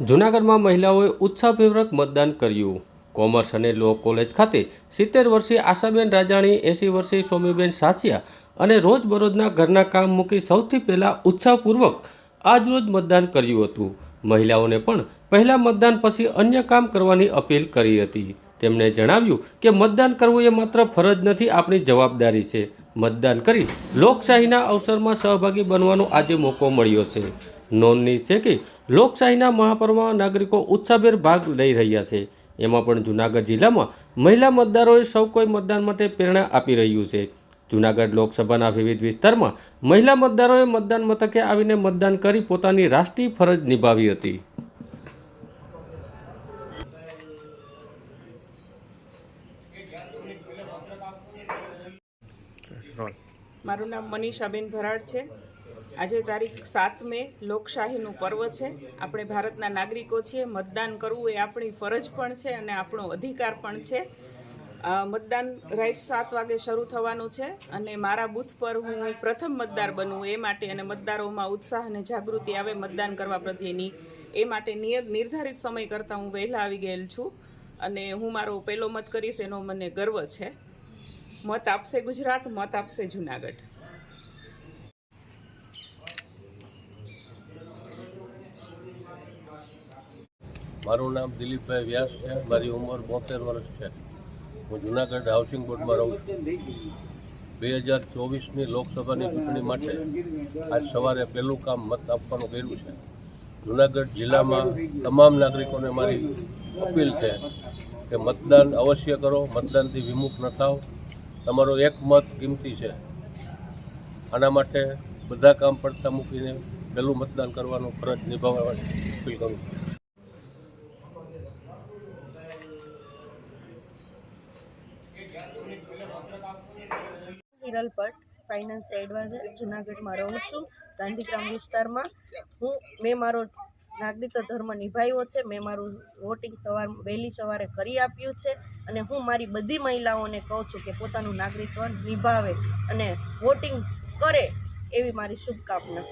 જૂનાગઢમાં મહિલાઓએ ઉત્સાહપૂર્વક મતદાન કર્યું. કોમર્સ અને લો કોલેજ ખાતે સિત્તેર વર્ષીય આશાબેન રાજાણી એંસી વર્ષીય સોમીબેન સાસિયા અને રોજબરોજના ઘરના કામ મૂકી સૌથી પહેલાં ઉત્સાહપૂર્વક આજરોજ મતદાન કર્યું હતું. મહિલાઓને પણ પહેલાં મતદાન પછી અન્ય કામ કરવાની અપીલ કરી હતી. તેમણે જણાવ્યું કે મતદાન કરવું એ માત્ર ફરજ નથી, આપણી જવાબદારી છે. મતદાન કરી લોકશાહીના અવસરમાં સહભાગી બનવાનો આજે મોકો મળ્યો છે. નોંધની છે કે લોકશાહીના મહાપર્વમાં નાગરિકો ઉત્સાહભેર ભાગ લઈ રહ્યા છે. એમાં પણ જૂનાગઢ જિલ્લામાં મહિલા મતદારોએ સૌ કોઈ મતદાન માટે પ્રેરણા આપી રહ્યું છે. જૂનાગઢ લોકસભાના વિવિધ વિસ્તારમાં મહિલા મતદારોએ મતદાન મથકે આવીને મતદાન કરી પોતાની રાષ્ટ્રીય ફરજ નિભાવી હતી. મારું નામ મનીષાબેન ભરાડ છે. આજે તારીખ સાત મે લોકશાહીનું પર્વ છે. આપણે ભારતના નાગરિકો છીએ. મતદાન કરવું એ આપણી ફરજ પણ છે અને આપણો અધિકાર પણ છે. મતદાન રાઈટ સાત વાગે શરૂ થવાનું છે અને મારા બૂથ પર હું પ્રથમ મતદાર બનવું એ માટે અને મતદારોમાં ઉત્સાહ અને જાગૃતિ આવે મતદાન કરવા પ્રત્યેની એ માટે નિયત, નિર્ધારિત સમય કરતાં હું વહેલા આવી ગયેલ છું અને હું મારો પહેલો મત કરીશ એનો મને ગર્વ છે. મત આપશે ગુજરાત, મત આપશે જુનાગઢ. મારું નામ દિલીપભાઈ વ્યાસ છે. મારી ઉંમર બોતેર વર્ષ છે. હું જુનાગઢ હાઉસિંગ બોર્ડમાં રહું છું. બે હજાર ચોવીસની લોકસભાની ચૂંટણી માટે આજ સવારે પહેલું કામ મત આપવાનું કર્યું છે. જુનાગઢ જિલ્લામાં તમામ નાગરિકોને મારી અપીલ છે કે મતદાન અવશ્ય કરો, મતદાનથી વિમુખ ન થાવ. તમારો એક મત કિંમતી છે. આના માટે બધા કામ પડતા મૂકીને પહેલું મતદાન કરવાનું ફરજ નિભાવવાની અપીલ કરું છું. હિરલ ભટ્ટ ફાઇનાન્સ એડવાઇઝર જુનાગઢમાં રહું છું. ગાંધીગ્રામ વિસ્તારમાં હું, મેં મારો નાગરિકત્વ ધર્મ નિભાવ્યો છે. મેં મારું વોટિંગ સવાર, વહેલી સવારે કરી આપ્યું છે અને હું મારી બધી મહિલાઓને કહું છું કે પોતાનું નાગરિકત્વ નિભાવે અને વોટિંગ કરે એવી મારી શુભકામના.